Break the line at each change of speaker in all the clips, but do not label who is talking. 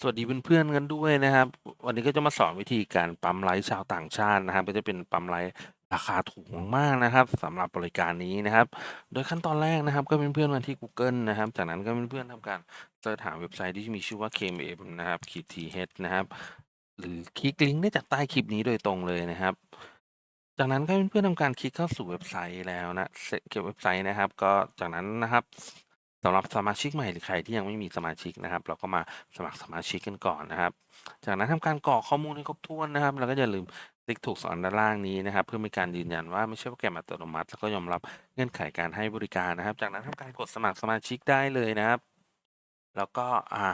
สวัสดีเพื่อนๆกันด้วยนะครับ วันนี้ก็จะมาสอนวิธีการปั๊มไลค์ชาวต่างชาตินะครับ ก็จะเป็นปั๊มไลค์ราคาถูกมากนะครับสำหรับบริการนี้นะครับ โดยขั้นตอนแรกนะครับ ก็เพื่อนๆมาที่ Google นะครับ จากนั้นก็เพื่อนๆทำการเสิร์ชหาเว็บไซต์ที่มีชื่อว่า KMM นะครับขีด th นะครับ หรือคลิกลิงก์ได้จากใต้คลิปนี้โดยตรงเลยนะครับ จากนั้นก็เพื่อนๆทำการคลิกเข้าสู่เว็บไซต์แล้วนะเสร็จเกี่ยวเว็บไซต์นะครับ ก็จากนั้นนะครับ สำหรับสมาชิกใหม่หรือใครที่ยังไม่มีสมาชิกนะครับ เราก็มาสมัครสมาชิกกันก่อนนะครับ จากนั้นทำการกรอกข้อมูลให้ครบถ้วนนะครับ แล้วก็อย่าลืมคลิกถูกสอนด้านล่างนี้นะครับ เพื่อเป็นการยืนยันว่าไม่ใช่โปรแกรมอัตโนมัติแล้วก็ยอมรับเงื่อนไขการให้บริการนะครับ จากนั้นทำการกดสมัครสมาชิกได้เลยนะครับ แล้วก็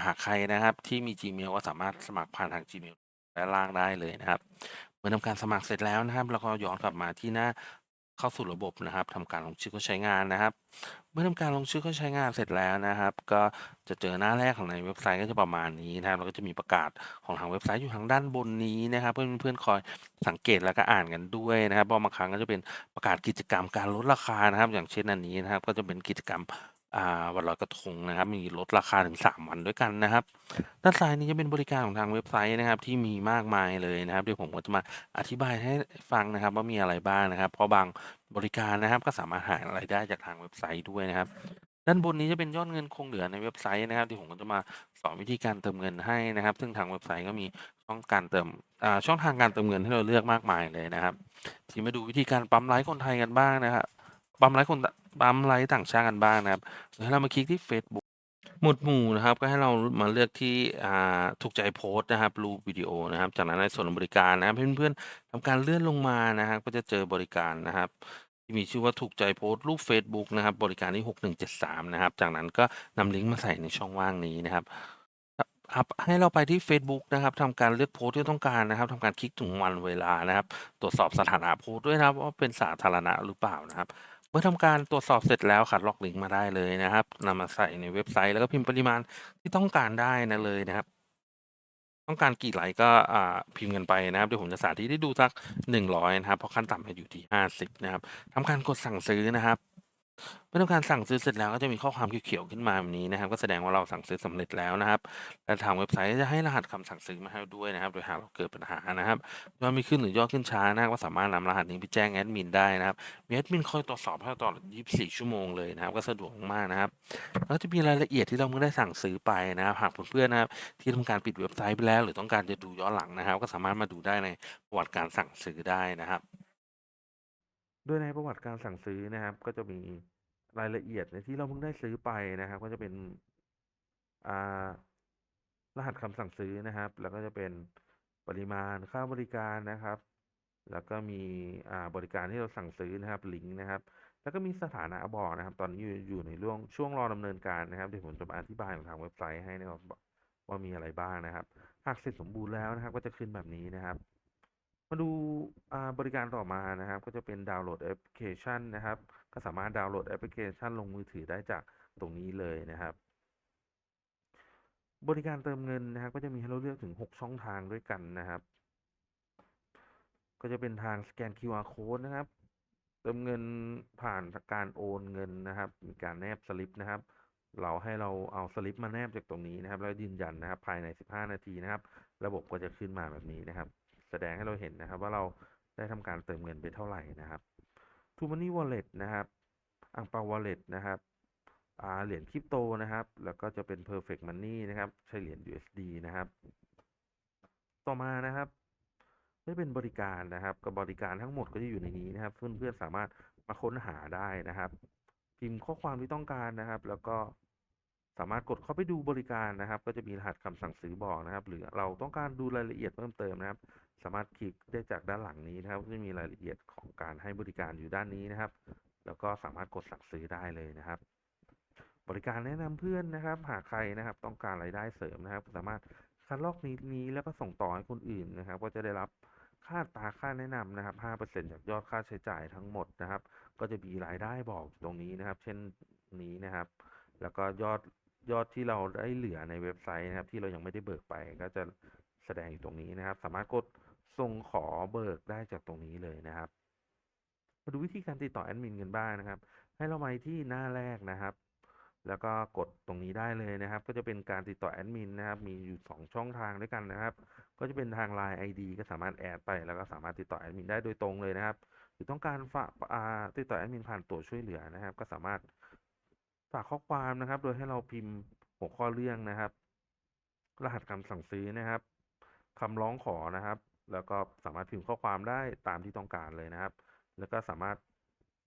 หากใครนะครับที่มี Gmail ก็สามารถสมัครผ่านทาง Gmail ด้านล่างได้เลยนะครับ เมื่อทำการสมัครเสร็จแล้วนะครับเราก็ย้อนกลับมาที่หน้าเข้าสู่ระบบนะครับทำการลงชื่อเข้าใช้งานนะครับ เมื่อทำการลงชื่อเข้าใช้งานเสร็จแล้วนะครับ ก็จะเจอหน้าแรกของในเว็บไซต์ก็จะประมาณนี้นะครับแล้วก็จะมีประกาศของทางเว็บไซต์อยู่ทางด้านบนนี้นะครับ เพื่อนเพื่อนคอยสังเกตแล้วก็อ่านกันด้วยนะครับเพราะบางครั้งก็จะเป็นประกาศกิจกรรมการลดราคานะครับ อย่างเช่นอันนี้นะครับ ก็จะเป็นกิจกรรม อ่า วันลอยกระทงนะครับ มีลดราคาถึง 3 วันด้วยกันนะครับ ด้านซ้ายนี้จะเป็นบริการของทางเว็บไซต์นะครับ ที่มีมากมายเลยนะครับเดี๋ยวผมก็จะมาอธิบายให้ฟังนะครับ ว่ามีอะไรบ้างนะครับ เพราะบางบริการนะครับ ก็สามารถหารายได้จากทางเว็บไซต์ด้วยนะครับ ด้านบนนี้จะเป็นยอดเงินคงเหลือในเว็บไซต์นะครับที่ผมก็จะมาสอนวิธีการเติมเงินให้นะครับ ซึ่งทางเว็บไซต์ก็มีช่องการเติมอ่าช่องทางการเติมเงินให้เราเลือกมากมายเลยนะครับ ทีมาดูวิธีการปั๊มไลค์คนไทยกันบ้างนะครับ ปั๊มไลค์คนปั๊มไลค์ต่างชาติกันบ้างนะครับให้เรามาคลิกที่ Facebook หมวดหมู่นะครับก็ให้เรามาเลือกที่อ่าถูกใจโพสต์นะครับรูปวิดีโอนะครับ จากนั้นในส่วนบริการนะครับเพื่อนๆทำการเลื่อนลงมานะครับ ก็จะเจอบริการนะครับ ที่มีชื่อว่าถูกใจโพสต์รูปเฟซบุ๊กนะครับ บริการที่ 6173 นะครับ จากนั้นก็นำลิงก์มาใส่ในช่องว่างนี้นะครับครับให้เราไปที่เฟซบุ๊กนะครับทำการเลือกโพสต์ที่ต้องการนะครับทำการคลิกถึงวันเวลานะครับ ตรวจสอบสถานะโพสต์ด้วยนะครับว่าเป็นสาธารณะหรือเปล่านะครับ เมื่อทำการตรวจสอบเสร็จแล้วคัดล็อกลิงก์มาได้เลยนะครับนำมาใส่ในเว็บไซต์แล้วก็พิมพ์ปริมาณที่ต้องการได้นะเลยนะครับ ต้องการกี่ไลก็อ่าพิมพ์กันไปนะครับเดี๋ยวผมจะสาธิตให้ดูสัก 100 นะครับเพราะขั้นต่ำอยู่ที่ 50 นะครับทำการกดสั่งซื้อนะครับ เมื่อทำการสั่งซื้อเสร็จแล้วก็จะมีข้อความเขียวๆขึ้นมาแบบนี้นะครับ ก็แสดงว่าเราสั่งซื้อสำเร็จแล้วนะครับ และทางเว็บไซต์จะให้รหัสคำสั่งซื้อมาให้ด้วยนะครับ โดยหากเราเกิดปัญหานะครับยอดไม่ขึ้นหรือยอดขึ้นช้านะก็สามารถนำรหัสนี้ไปแจ้งแอดมินได้นะครับมีแอดมินคอยตรวจสอบให้ตลอด 24 ชั่วโมงเลยนะครับ ก็สะดวกมากนะครับแล้วจะมีรายละเอียดที่เราเพิ่งได้สั่งซื้อไปนะครับ หากเพื่อนๆนะครับที่ทำการปิดเว็บไซต์ไปแล้ว หรือต้องการจะดูย้อนหลังนะครับ ก็สามารถมาดูได้ในประวัติการสั่งซื้อได้นะครับ โดยในประวัติการสั่งซื้อนะครับ ก็จะมีรายละเอียดในที่เราเพิ่งได้ซื้อไปนะครับ ก็จะเป็นอ่ารหัสคำสั่งซื้อนะครับ แล้วก็จะเป็นปริมาณค่าบริการนะครับ แล้วก็มีอ่าบริการที่เราสั่งซื้อนะครับลิงก์นะครับ แล้วก็มีสถานะบอกนะครับ ตอนนี้อยู่อยู่ในช่วงช่วงรอดำเนินการนะครับเดี๋ยวผมจะมาอธิบายของทางเว็บไซต์ให้นะครับว่ามีอะไรบ้างนะครับ หากเสร็จสมบูรณ์แล้วนะครับ ก็จะขึ้นแบบนี้นะครับ มาดูาบริการต่อมานะครับ ก็จะเป็นดาวน์โหลดแอปพลิเคชันนะครับ ก็สามารถดาวน์โหลดแอปพลิเคชันลงมือถือได้จากตรงนี้เลยนะครับ บริการเติมเงินนะครับ ก็จะมีให้เราเลือกถึง 6 ช่องทางด้วยกันนะครับ ก็จะเป็นทางสแกน QR code นะครับ เติมเงินผ่านการโอนเงินนะครับ มีการแนบสลิปนะครับเราให้เราเอาสลิปมาแนบจากตรงนี้นะครับ แล้วยืนยันนะครับ ภายใน 15 นาทีนะครับ ระบบก็จะขึ้นมาแบบนี้นะครับ แสดงให้เราเห็นนะครับ ว่าเราได้ทำการเติมเงินไปเท่าไหร่นะครับ t ูมันนี่วอลเล็ตนะครับอังเปาวอลเล็ตนะครับเหรียญคริปโตนะครับ แล้วก็จะเป็น perfect money นะครับ ใช้เหรียญ USD นะครับ ต่อมานะครับไม่เป็นบริการนะครับ กับบริการทั้งหมดก็จะอยู่ในนี้นะครับ เพื่อนๆสามารถมาค้นหาได้นะครับ พิมพ์ข้อความที่ต้องการนะครับ แล้วก็ สามารถกดเข้าไปดูบริการนะครับ ก็จะมีรหัสคำสั่งซื้อบอกนะครับ หรือเราต้องการดูรายละเอียดเพิ่มเติมนะครับ สามารถคลิกได้จากด้านหลังนี้นะครับจะมีรายละเอียดของการให้บริการอยู่ด้านนี้นะครับ แล้วก็สามารถกดสั่งซื้อได้เลยนะครับ บริการแนะนำเพื่อนนะครับ หากใครนะครับ ต้องการรายได้เสริมนะครับ สามารถคัดลอกนี้นี้แล้วก็ส่งต่อให้คนอื่นนะครับ ก็จะได้รับค่าตาค่าแนะนำนะครับ 5%จากยอดค่าใช้จ่ายทั้งหมดนะครับ ก็จะมีรายได้บอกตรงนี้นะครับ เช่นนี้นะครับ แล้วก็ยอด ยอดที่เราได้เหลือในเว็บไซต์นะครับ ที่เรายังไม่ได้เบิกไปก็จะแสดงอยู่ตรงนี้นะครับ สามารถกดส่งขอเบิกได้จากตรงนี้เลยนะครับ มาดูวิธีการติดต่อแอดมินกันบ้างนะครับ ให้เราไปที่หน้าแรกนะครับ แล้วก็กดตรงนี้ได้เลยนะครับ ก็จะเป็นการติดต่อแอดมินนะครับ มีอยู่ 2 ช่องทางด้วยกันนะครับ ก็จะเป็นทาง Line ID ก็สามารถแอดไป แล้วก็สามารถติดต่อแอดมินได้โดยตรงเลยนะครับ หรือต้องการฝากติดต่อแอดมินผ่านตัวช่วยเหลือนะครับ ก็สามารถ ฝากข้อความนะครับ โดยให้เราพิมพ์หัวข้อเรื่องนะครับ รหัสคำสั่งซื้อนะครับคำร้องขอนะครับ แล้วก็สามารถพิมพ์ข้อความได้ตามที่ต้องการเลยนะครับ แล้วก็สามารถ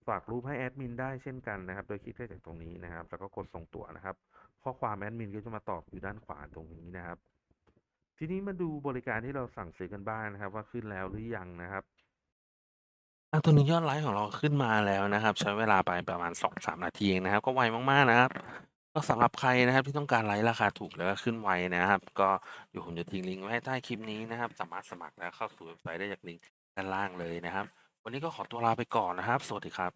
ฝากรูปให้แอดมินได้เช่นกันนะครับ โดยคลิกได้จากตรงนี้นะครับ แล้วก็กดส่งตัวนะครับ ข้อความแอดมินก็จะมาตอบอยู่ด้านขวาตรงนี้นะครับ ทีนี้มาดูบริการที่เราสั่งซื้อกันบ้างนะครับ ว่าขึ้นแล้วหรือยังนะครับ อ่าตอนนี้ยอดไลก์ของเราขึ้นมาแล้วนะครับ ใช้เวลาไปประมาณ 2-3 นาทีเองนะครับ ก็ไวมาก ๆ นะครับ ก็สำหรับใครนะครับที่ต้องการไลก์ราคาถูก แล้วก็ขึ้นไวนะครับ ก็เดี๋ยวผมจะทิ้งลิงก์ไว้ให้ใต้คลิปนี้นะครับ สามารถสมัครและเข้าสู่เว็บไซต์ได้จากลิงก์ด้านล่างเลยนะครับ วันนี้ก็ขอตัวลาไปก่อนนะครับ สวัสดีครับ